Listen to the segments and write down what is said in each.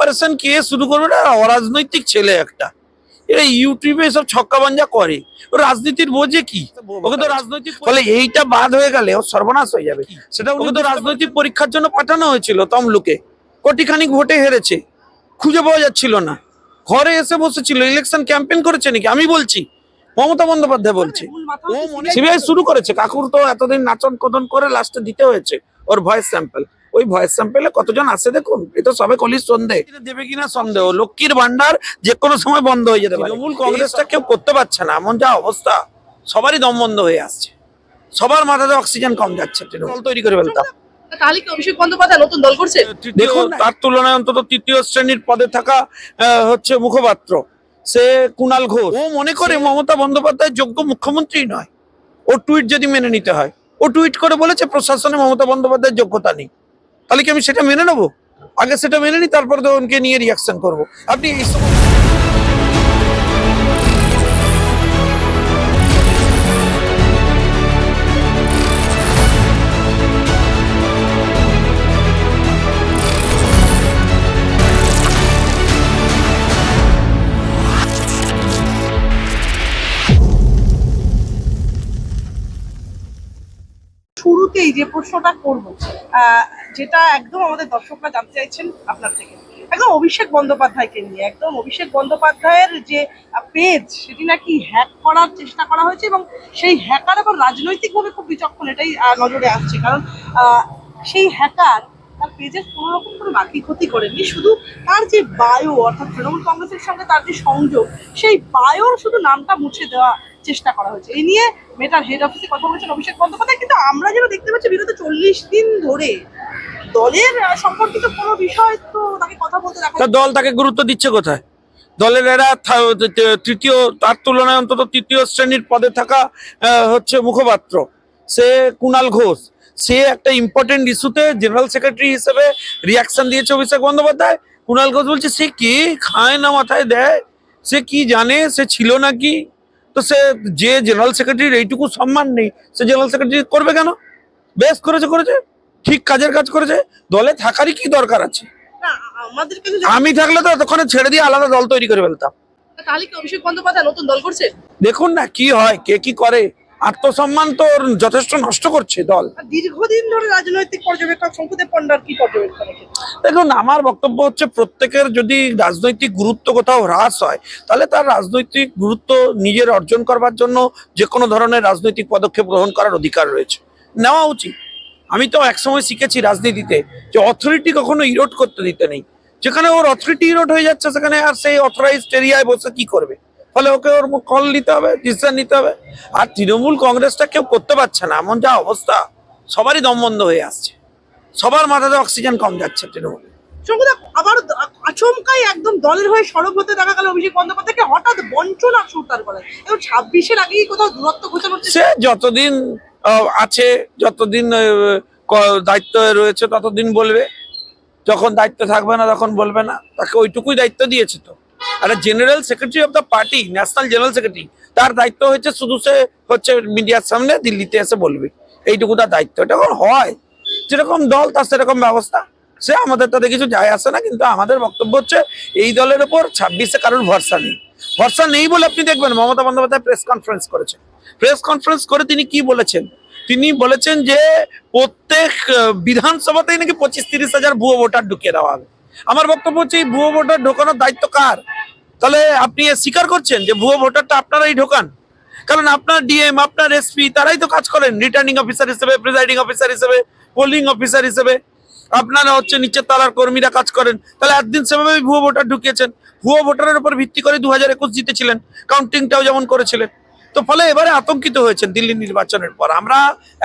Comparison কে শুরু করবে না অরাজনৈতিক ছেলে একটা। এরা ইউটিউবে সব ছক্কা বাঞ্জা করে। ও রাজনীতির বোঝে কি? ওকে তো রাজনৈতিক ফলে এইটা বাদ হয়ে গেলে ও সর্বনাশ হয়ে যাবে। সেটা ওকে তো রাজনৈতিক পরীক্ষার জন্য পাঠানো হয়েছিল তমলুকে। কোটিখানিক ভোটে হেরেছে। খুঁজে পাওয়া যাচ্ছিল না। ঘরে এসে বসেছিল। ইলেকশন ক্যাম্পেইন করেছে নাকি? আমি বলছি। মমতা বন্দ্যোপাধ্যায় বলছি। ও মনে সিবিআই শুরু করেছে। কাকুর তো এতদিন নাচন কদন করে লাস্টে দিতে হয়েছে। ওর ভয়েস স্যাম্পল ওই ভয়েস স্যাম্পলে কতজন আছে দেখুন? এ তো সবে কলির সন্দেহ দেবে কিনা সন্দেহ? লক্ষ্মীর ভান্ডার যে কোনো সময় বন্ধ হয়ে যেতে পারে। তৃণমূল কংগ্রেসটা কেউ করতে পারছে না। এমন যা অবস্থা। সবারই দম বন্ধ হয়ে আসছে। সবার মাথাতে অক্সিজেন কম যাচ্ছে তৃণমূল। তৈরি করে ফেলতাম। তাহলে কি অভিষেক বন্দ্যোপাধ্যায় নতুন দল করছে? দেখুন তার তুলনায় অন্তত তৃতীয় শ্রেণির পদে থাকা আহ, হচ্ছে মুখপাত্র। সে কুণাল ঘোষ। ও মনে করে মমতা বন্দ্যোপাধ্যায় যোগ্য মুখ্যমন্ত্রী নয়। ও টুইট যদি মেনে নিতে হয়। ও টুইট করে বলেছে প্রশাসনে মমতা বন্দ্যোপাধ্যায়ের যোগ্যতা নেই। তাহলে কি আমি সেটা মেনে নেব? আগে সেটা মেনে নিই তারপর তো ওনকে নিয়ে রিয়াকশন করব। আপনি এই শুরুতেই যে প্রশ্নটা করব যেটা একদম আমাদের দর্শকরা জানতে চাইছেন আপনার থেকে। একদম অভিষেক বন্দ্যোপাধ্যায়কে নিয়ে, একদম অভিষেক বন্দ্যোপাধ্যায়ের যে পেজ সেটি নাকি হ্যাক করার চেষ্টা করা হয়েছে এবং সেই হ্যাকার এবং রাজনৈতিকভাবে খুব বিচক্ষণ এটাই নজরে আসছে। কারণ সেই হ্যাকার তার পেজের কোনো রকম কোনো বাকি ক্ষতি করেনি শুধু তার যে বায়ো অর্থাৎ তৃণমূল কংগ্রেসের সঙ্গে তার যে সংযোগ, সেই বায়োর শুধু নামটা মুছে দেওয়া চেষ্টা করা হয়েছে। এই নিয়ে মেটার হেড অফিসে কথা বলেছেন অভিষেক বন্দ্যোপাধ্যায়। কিন্তু আমরা যেটা দেখতে পাচ্ছি, বিগত চল্লিশ দিন ধরে দলের সম্পর্কিত কোনো বিষয় তো তাকে কথা বলতে দেখা দল তাকে গুরুত্ব দিচ্ছে কোথায়? দলের এরা তৃতীয়, তার তুলনায় অন্তত তৃতীয় শ্রেণির পদে থাকা হচ্ছে মুখপাত্র। সে কুণাল ঘোষ। সে একটা ইম্পর্টেন্ট ইস্যুতে জেনারেল সেক্রেটারি হিসেবে রিয়াকশন দিয়েছে অভিষেক বন্দ্যোপাধ্যায়। কুণাল ঘোষ বলছে, সে কি খায় না মাথায় দেয়? সে কি জানে? সে ছিল নাকি? তো সে, যে জেনারেল সেক্রেটারির এইটুকু সম্মান নেই, সে জেনারেল সেক্রেটারি করবে কেন? বেশ করেছে করেছে। ঠিক কাজের কাজ করেছে দলে থাকারই কি দরকার আছে? না, আমাদের আমি থাকলে তো তখন ছেড়ে দিয়ে আলাদা দল তৈরি করে ফেলতাম। দেখুন না কি হয় কে কি করে। আত্মসম্মান তো যথেষ্ট নষ্ট করছে দল। দীর্ঘদিন ধরে রাজনৈতিক পর্যবেক্ষক শঙ্কুদেব পণ্ডার কি পর্যবেক্ষণ দেখুন আমার বক্তব্য হচ্ছে প্রত্যেকের যদি রাজনৈতিক গুরুত্ব কোথাও হ্রাস হয় তাহলে তার রাজনৈতিক গুরুত্ব নিজের অর্জন করবার জন্য যে কোনো ধরনের রাজনৈতিক পদক্ষেপ গ্রহণ করার অধিকার রয়েছে। নেওয়া উচিত। আমি তো একসময় শিখেছি রাজনীতিতে যে অথরিটি কখনো ইরোড করতে দিতে নেই। যেখানে ওর অথরিটি ইরোড হয়ে যাচ্ছে সেখানে আর সেই অথরাইজড এরিয়ায় বসে কি করবে? ফলে ওকে ওর কল নিতে হবে ডিসিশন নিতে হবে। আর তৃণমূল কংগ্রেসটা কেউ করতে পারছে না এমন যা অবস্থা সবারই দম বন্ধ হয়ে আসছে। সবার মাথাতে অক্সিজেন কম যাচ্ছে তৃণমূল। আবার আচমকাই একদম দলের হয়ে সরব হতে দেখা গেল অভিষেক বন্দ্যোপাধ্যায়কে। হঠাৎ বঞ্চনা সুরতার করে এবং ছাব্বিশের আগেই কোথাও দূরত্ব সে যতদিন আছে, যতদিন দায়িত্ব রয়েছে ততদিন বলবে। যখন দায়িত্ব থাকবে না, তখন বলবে না। তাকে ওইটুকুই দায়িত্ব দিয়েছে তো। আর general secretary of the party national general secretary তার দায়িত্ব হচ্ছে শুধু সে হচ্ছে মিডিয়ার সামনে দিল্লিতে এসে বলবে। এইটুকু তার দায়িত্ব। এটা হয়, যেরকম দল, তার সেরকম ব্যবস্থা। সে আমাদের তাতে কিছু যায় আসে না, কিন্তু আমাদের বক্তব্য হচ্ছে, এই দলের ওপর ছাব্বিশে কারোর ভরসা নেই। ভরসা নেই বলে আপনি দেখবেন, মমতা বন্দ্যোপাধ্যায় প্রেস কনফারেন্স করেছেন। প্রেস কনফারেন্স করে তিনি কি বলেছেন? তিনি বলেছেন যে, প্রত্যেক বিধানসভাতেই নাকি পঁচিশ তিরিশ হাজার ভুয়ো ভোটার ঢুকিয়ে দেওয়া হবে। আমার বক্তব্য হচ্ছে, এই ভুয়ো ভোটার ঢোকানোর দায়িত্ব কার? তাহলে আপনি স্বীকার করছেন যে ভুয়ো ভোটারটা আপনারাই ঢোকান? কারণ আপনার ডিএম আপনার এসপি তারাই তো কাজ করেন। রিটার্নিং অফিসার হিসেবে প্রিসাইডিং অফিসার হিসেবে পোলিং অফিসার হিসেবে। আপনারা হচ্ছে নিচের তলার কর্মীরা কাজ করেন। তাহলে একদিন সেভাবে ভুয়ো ভোটার ঢুকিয়েছেন। ভুয়ো ভোটারের উপর ভিত্তি করে দু হাজার একুশ জিতেছিলেন কাউন্টিংটাও যেমন করেছিলেন। তো ফলে এবারে আতঙ্কিত হয়েছেন দিল্লি নির্বাচনের পর। আমরা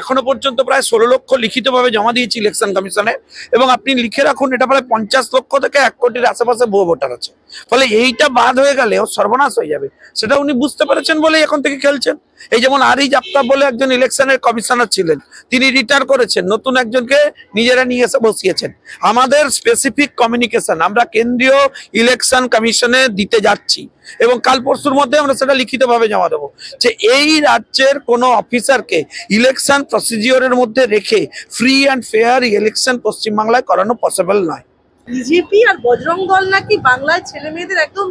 এখনও পর্যন্ত প্রায় ষোলো লক্ষ লিখিতভাবে জমা দিয়েছি ইলেকশন কমিশনে, এবং আপনি লিখে রাখুন, এটা প্রায় পঞ্চাশ লক্ষ থেকে এক কোটির আশেপাশে ভুয়ো ভোটার আছে। ফলে এইটা বাদ হয়ে গেলে ও সর্বনাশ হয়ে যাবে, সেটা উনি বুঝতে পেরেছেন বলে এখন থেকে খেলছেন। এই যেমন আরিজ আফতাব বলে একজন ইলেকশনের কমিশনার ছিলেন, তিনি রিটায়ার করেছেন, নতুন একজনকে নিজেরা নিয়ে এসে বসিয়েছেন। আমাদের স্পেসিফিক কমিউনিকেশন আমরা কেন্দ্রীয় ইলেকশন কমিশনে দিতে যাচ্ছি এবং কাল পরশুর মধ্যে আমরা সেটা লিখিতভাবে জমা দেবো। যে এই রাজ্যের কোনো অফিসারকে ইলেকশন প্রসিজিওরের মধ্যে রেখে ফ্রি অ্যান্ড ফেয়ার ইলেকশন পশ্চিমবাংলায় করানো পসিবল নয়। বিজেপি আর বজরং দল নাকি বাংলায় ছেলে মেয়েদের একদম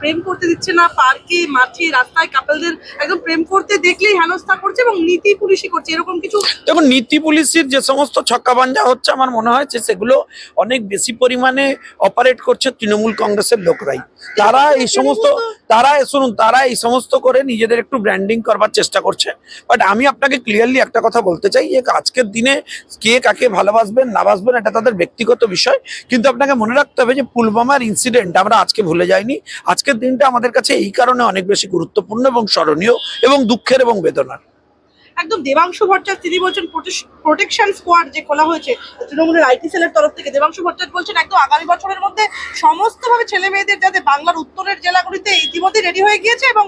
প্রেম করতে দিচ্ছে না পার্কে মাঠে রাস্তায় কাপলদের একদম প্রেম করতে দেখলেই হেনস্থা করছে এবং নীতি পুলিশি করছে। এরকম কিছু দেখুন নীতি পুলিশের যে সমস্ত ছক্কা পাঞ্জা হচ্ছে আমার মনে হয় যে সেগুলো অনেক বেশি পরিমাণে অপারেট করছে তৃণমূল কংগ্রেসের লোকরাই। তারা এই সমস্ত তারা শুনুন তারা এই সমস্ত করে নিজেদের একটু ব্র্যান্ডিং করবার চেষ্টা করছে। বাট আমি আপনাকে ক্লিয়ারলি একটা কথা বলতে চাই যে আজকের দিনে কে কাকে ভালোবাসবেন না বাসবেন এটা তাদের ব্যক্তিগত বিষয়। কিন্তু আপনাকে মনে রাখতে হবে যে পুলবামার ইনসিডেন্ট আমরা আজকে ভুলে যাইনি। আজকের দিনটা আমাদের কাছে এই কারণে অনেক বেশি গুরুত্বপূর্ণ এবং স্মরণীয় এবং দুঃখের এবং বেদনার। একদম দেবাংশু ভট্টাচার্য তিনি বলছেন প্রোটেকশন স্কোয়াড যে খোলা হয়েছে তৃণমূলের আইটি সেলের তরফ থেকে। দেবাংশু ভট্টাচার্য বলছেন একদম আগামী বছরের মধ্যে সমস্তভাবে ছেলে মেয়েদের যাতে বাংলার উত্তরের জেলাগুলিতে ইতিমধ্যে রেডি হয়ে গিয়েছে এবং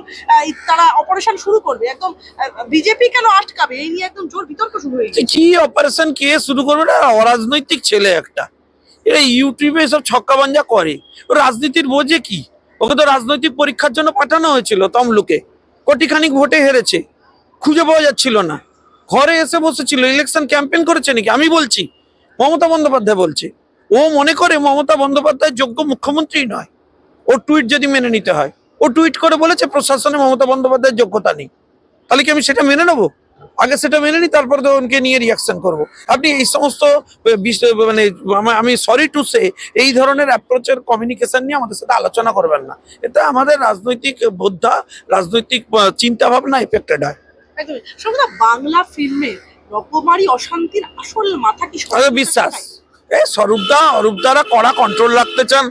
তারা অপারেশন শুরু করবে। একদম বিজেপি কেন আটকাবে? এই নিয়ে একদম জোর বিতর্ক শুরু হয়ে যে গেছে কি অপারেশন কে শুরু করবে না? অরাজনৈতিক ছেলে একটা। এরা ইউটিউবে এসব ছক্কা বাঞ্জা করে। ও রাজনীতির বোঝে কি? ওকে তো রাজনৈতিক পরীক্ষার জন্য পাঠানো হয়েছিল তমলুকে। কোটিখানিক ভোটে হেরেছে। খুঁজে পাওয়া যাচ্ছিল না। ঘরে এসে বসেছিল। ইলেকশন ক্যাম্পেইন করেছে নাকি? আমি বলছি, মমতা বন্দ্যোপাধ্যায় বলছে। ও মনে করে মমতা বন্দ্যোপাধ্যায় যোগ্য মুখ্যমন্ত্রী নয়। ও টুইট যদি মেনে নিতে হয়। ও টুইট করে বলেছে, প্রশাসনে মমতা বন্দ্যোপাধ্যায়ের যোগ্যতা নেই। তাহলে কি আমি সেটা মেনে নেব? আগে সেটা মেনে নিই তারপর তো ওনকে নিয়ে রিয়াকশন করব। আপনি এই সমস্ত বিষয় মানে আমি সরি টু সে এই ধরনের অ্যাপ্রোচের কমিউনিকেশন নিয়ে আমাদের সাথে আলোচনা করবেন না। এটা আমাদের রাজনৈতিক বোদ্ধা রাজনৈতিক চিন্তা ভাবনা এফেক্টেড হয়। বাংলা ফিল্মে রকমারি অশান্তির আসল মাথা কি বিশ্বাস। এ স্বরূপদা অরূপদারা কড়া কন্ট্রোল রাখতে চান।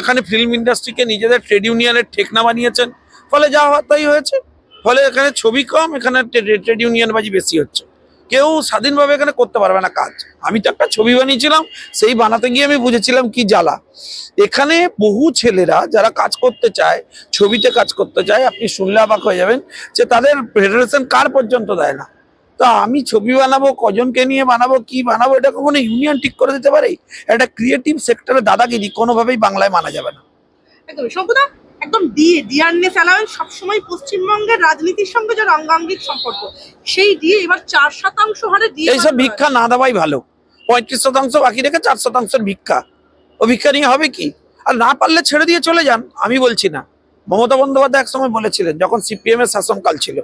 এখানে ফিল্ম ইন্ডাস্ট্রিকে নিজেদের ট্রেড ইউনিয়নের ঠেকনা বানিয়েছেন। ফলে যা হওয়ার তাই হয়েছে। ফলে এখানে ছবি কম, এখানে ট্রেড ইউনিয়ন বাজি বেশি হচ্ছে। কেউ স্বাধীনভাবে এখানে করতে পারবে না কাজ। আমি তো একটা ছবি বানিয়েছিলাম, সেই বানাতে গিয়ে আমি বুঝেছিলাম কি জ্বালা। এখানে বহু ছেলেরা যারা কাজ করতে চায়, ছবিতে কাজ করতে চায়, আপনি শুনলে অবাক হয়ে যাবেন যে তাদের ফেডারেশন কার পর্যন্ত দেয় না। তা আমি ছবি বানাবো, কজনকে নিয়ে বানাবো, কি বানাবো, এটা কখনো ইউনিয়ন ঠিক করে দিতে পারে? একটা ক্রিয়েটিভ সেক্টরে দাদাগিরি কোনোভাবেই বাংলায় মানা যাবে না। একদমই। শঙ্কুদা? একদম ডিএ ডিআরএনএস অ্যালাউন্স সবসময় পশ্চিমবঙ্গের রাজনীতির সঙ্গে যার অঙ্গাঙ্গিক সম্পর্ক সেই ডিএ এবার চার শতাংশ হারে ডিএ এইসব ভিক্ষা না দেওয়াই ভালো। পঁয়ত্রিশ শতাংশ বাকি রেখে চার শতাংশের ভিক্ষা। ও ভিক্ষা নিয়ে হবে কি? আর না পারলে ছেড়ে দিয়ে চলে যান আমি বলছি না। মমতা বন্দ্যোপাধ্যায় একসময় বলেছিলেন যখন সিপিএম এর শাসনকাল ছিল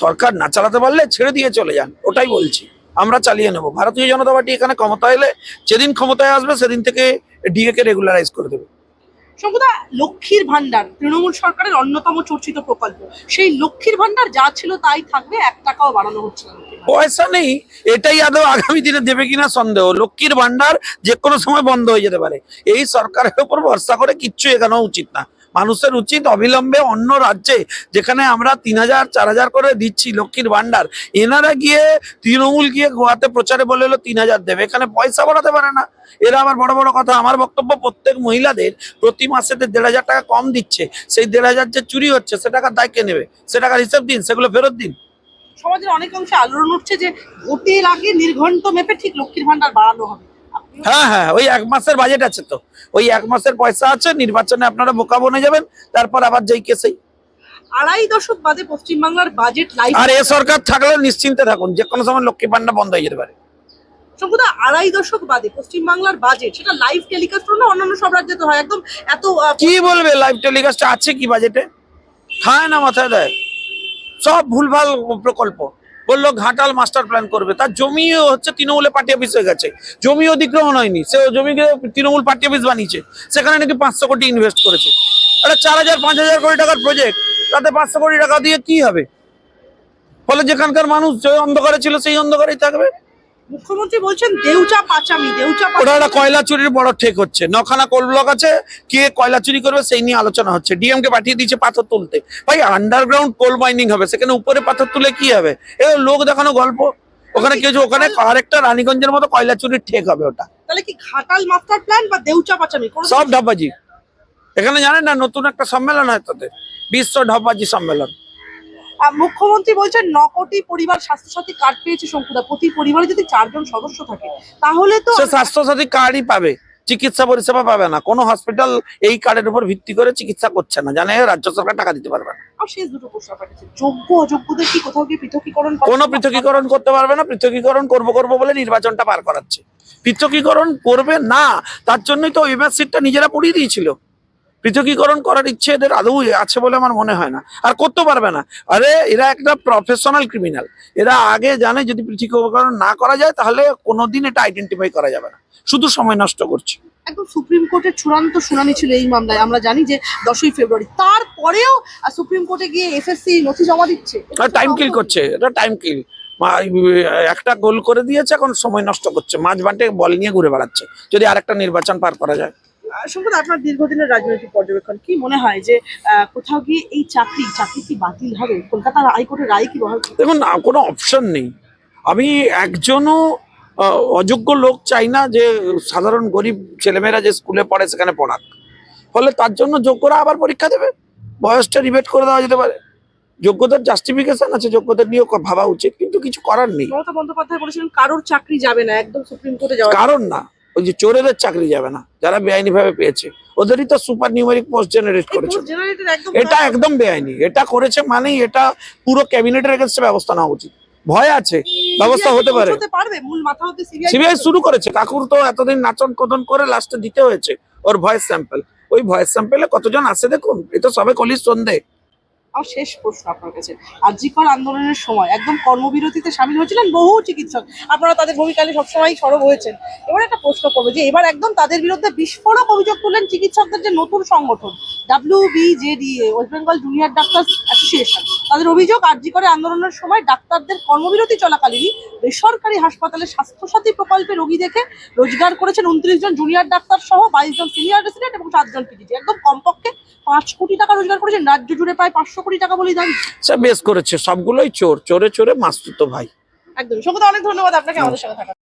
সরকার না চালাতে পারলে ছেড়ে দিয়ে চলে যান ওটাই বলছি। আমরা চালিয়ে নেব। ভারতীয় জনতা পার্টি এখানে ক্ষমতায় এলে যেদিন ক্ষমতায় আসবে সেদিন থেকে ডিএ কে রেগুলারাইজ করে দেবে। শঙ্কুদা লক্ষ্মীর ভান্ডার তৃণমূল সরকারের অন্যতম চর্চিত প্রকল্প। সেই লক্ষ্মীর ভান্ডার যা ছিল তাই থাকবে, এক টাকাও বাড়ানো হচ্ছে। পয়সা নেই, এটাই আদৌ আগামী দিনে দেবে কিনা সন্দেহ। লক্ষ্মীর ভান্ডার যে কোনো সময় বন্ধ হয়ে যেতে পারে। এই সরকারের উপর ভরসা করে কিচ্ছু এখানেও উচিত না। মানুষের উচিত অবিলম্বে অন্য রাজ্যে, যেখানে আমরা তিন হাজার, চার হাজার করে দিচ্ছি লক্ষ্মীর ভান্ডার এনারা গিয়ে তৃণমূল গিয়ে গোয়াতে প্রচারে বলে হলো তিন হাজার দেবে। এখানে পয়সা বাড়াতে পারে না। এরা আমার বড় বড় কথা, আমার বক্তব্য প্রত্যেক মহিলাদের প্রতি মাসে দেড় হাজার টাকা কম দিচ্ছে, সেই দেড় হাজার যে চুরি হচ্ছে, সে টাকার দায় কে নেবে? সে টাকার হিসেব দিন, সেগুলো ফেরত দিন। সমাজের অনেক অংশে আলোড়ন উঠছে যে ভোটের আগে নির্ঘণ্ট মেপে ঠিক লক্ষ্মীর ভান্ডার বাড়ানো হবে। হ্যাঁ হ্যাঁ ওই এক মাসের বাজেট আছে তো। ওই এক মাসের পয়সা আছে নির্বাচনে আপনারা বোকা বনে যাবেন তারপর আবার যেই কেসেই আড়াই দশক বাদে পশ্চিমবাংলার বাজেট লাইভ আর এ সরকার থাকলে নিশ্চিন্তে থাকুন যে কোনো সময় লক্ষ্মী বন্ধ হয়ে যেতে পারে। আড়াই দশক বাদে পশ্চিমবাংলার বাজেট সেটা লাইভ টেলিকাস্ট না অন্যান্য সব রাজ্যে তো হয় একদম এত কি বলবে লাইভ টেলিকাস্ট আছে কি বাজেটে খায় না মাথায় দেয়। সব ভুলভাল প্রকল্প। বলল, ঘাটাল মাস্টার প্ল্যান করবে। তার জমিও হচ্ছে তৃণমূলে পার্টি অফিস হয়ে গেছে। জমি অধিগ্রহণ হয়নি। সে জমিকে তৃণমূল পার্টি অফিস বানিয়েছে। সেখানে নাকি পাঁচশো কোটি ইনভেস্ট করেছে। একটা চার হাজার, পাঁচ হাজার কোটি টাকার প্রজেক্ট তাতে পাঁচশো কোটি টাকা দিয়ে কি হবে? ফলে যেখানকার মানুষ যে অন্ধকারে ছিল, সেই অন্ধকারেই থাকবে। মুখ্যমন্ত্রী বলছেন দেউচা পাচামি দেউচা ওটা একটা কয়লা চুরির বড় ঠেক হচ্ছে। নখানা কোল ব্লক আছে কে কয়লা চুরি করবে সেই নিয়ে আলোচনা হচ্ছে। ডিএম কে পাঠিয়ে দিয়েছে পাথর তুলতে। ভাই আন্ডারগ্রাউন্ড কোল মাইনিং হবে সেখানে উপরে পাথর তুলে কি হবে? এ লোক দেখানো গল্প। ওখানে কিছু ওখানে আরেকটা রানীগঞ্জের মতো কয়লা চুরির ঠেক হবে ওটা। তাহলে কি ঘাটাল মাস্টার প্ল্যান বা দেউচা পাচামি? সব ঢাপাজি এখানে জানেন না নতুন একটা সম্মেলন হয় তাদের। বিশ্ব ঢাপাজি সম্মেলন। মুখ্যমন্ত্রী বলছেন ন কোটি পরিবার স্বাস্থ্যসাথী কার্ড পেয়েছে শঙ্কুদা। প্রতি পরিবারে যদি চারজন সদস্য থাকে তাহলে তো সে স্বাস্থ্যসাথী কার্ডই পাবে চিকিৎসা পরিষেবা পাবে না। কোনো হসপিটাল এই কার্ডের উপর ভিত্তি করে চিকিৎসা করছে না জানে রাজ্য সরকার টাকা দিতে পারবে না। আর শেষ দুটো প্রশ্ন আপনার যোগ্য অযোগ্যদের কি কোথাও কি পৃথকীকরণ কোনো পৃথকীকরণ করতে পারবে না পৃথকীকরণ করব করব বলে নির্বাচনটা পার করাচ্ছে। পৃথকীকরণ করবে না তার জন্যই তো এমএস সিটটা নিজেরা পড়িয়ে দিয়েছিল। পৃথকীকরণ করার ইচ্ছে এদের আদৌ আছে বলে আমার মনে হয় না। আর করতে পারবে না। আরে এরা একটা প্রফেশনাল ক্রিমিনাল এরা আগে জানে যদি পৃথকীকরণ না করা যায় তাহলে কোনোদিন এটা আইডেন্টিফাই করা যাবে না। শুধু সময় নষ্ট করছে। একদম সুপ্রিম কোর্টের চূড়ান্ত শুনানি ছিল এই মামলায়। আমরা জানি যে দশই ফেব্রুয়ারি। তারপরেও সুপ্রিম কোর্টে গিয়ে এসএসসি নথি জমা দিচ্ছে। টাইম কিল করছে। এটা টাইম কিল একটা গোল করে দিয়েছে এখন সময় নষ্ট করছে। মাঝ বাটে বল নিয়ে ঘুরে বেড়াচ্ছে। যদি আরেকটা নির্বাচন পার করা যায়। সম্পদ আপনার দীর্ঘদিনের রাজনৈতিক পর্যবেক্ষণ কি মনে হয় যে কোথাও গিয়ে এই চাকরি চাকরি কি বাতিল হবে? কলকাতার হাইকোর্টের রায় কি বহাল দেখুন কোনো অপশন নেই। আমি একজনও অযোগ্য লোক চাই না যে সাধারণ গরিব ছেলেমেয়েরা যে স্কুলে পড়ে সেখানে পড়াক। ফলে তার জন্য যোগ্যরা আবার পরীক্ষা দেবে। বয়সটা রিবেট করে দেওয়া যেতে পারে। যোগ্যতার জাস্টিফিকেশন আছে যোগ্যতা নিয়েও ভাবা উচিত কিন্তু কিছু করার নেই। মমতা বন্দ্যোপাধ্যায় বলেছিলেন কারোর চাকরি যাবে না একদম সুপ্রিম কোর্টে যাওয়া কারণ না। ওই যে চোরেদের চাকরি যাবে না যারা বেআইনি ভাবে পেয়েছে। ওদেরই তো সুপার নিউমেরিক পোস্ট জেনারেট করেছে। এটা একদম বেআইনি। এটা করেছে মানেই এটা পুরো ক্যাবিনেটের এগেনস্টে ব্যবস্থা নেওয়া উচিত। ভয় আছে। ব্যবস্থা হতে পারে। সিবিআই শুরু করেছে। কাকুর তো এতদিন নাচন কদন করে লাস্টে দিতে হয়েছে। ওর ভয়েস স্যাম্পল ওই ভয়েস স্যাম্পলে কতজন আছে দেখুন? এ তো সবে কলির সন্ধে। আমার শেষ প্রশ্ন আপনার কাছে। আর্যিকর আন্দোলনের সময় একদম কর্মবিরতিতে সামিল হয়েছিলেন বহু চিকিৎসক। আপনারা তাদের ভূমিকালে সবসময় সরব হয়েছেন। এবার একটা প্রশ্ন করব যে, এবার একদম তাদের বিরুদ্ধে বিস্ফোরক অভিযোগ তুললেন চিকিৎসকদের যে নতুন সংগঠন W BJDA West Bengal junior doctor association তাদের অভিযোগ আর্যিকরে আন্দোলনের সময় ডাক্তারদের কর্মবিরতি চলাকালীনই বেসরকারি হাসপাতালে স্বাস্থ্যসাথী প্রকল্পে রোগী দেখে রোজগার করেছেন উনত্রিশ জন জুনিয়র ডাক্তার সহ বাইশ জন সিনিয়র রেসিডেন্ট এবং সাতজন পিজিটি একদম কমপক্ষে পাঁচ কোটি টাকা রোজগার করেছেন। রাজ্য জুড়ে প্রায় পাঁচশো কোটি টাকা বলেই দাবি। বেশ করেছে। সবগুলোই চোর। চোরে চোরে মাস্তুত ভাই। একদম। সঙ্গত অনেক ধন্যবাদ আপনাকে আমাদের সাথে থাকার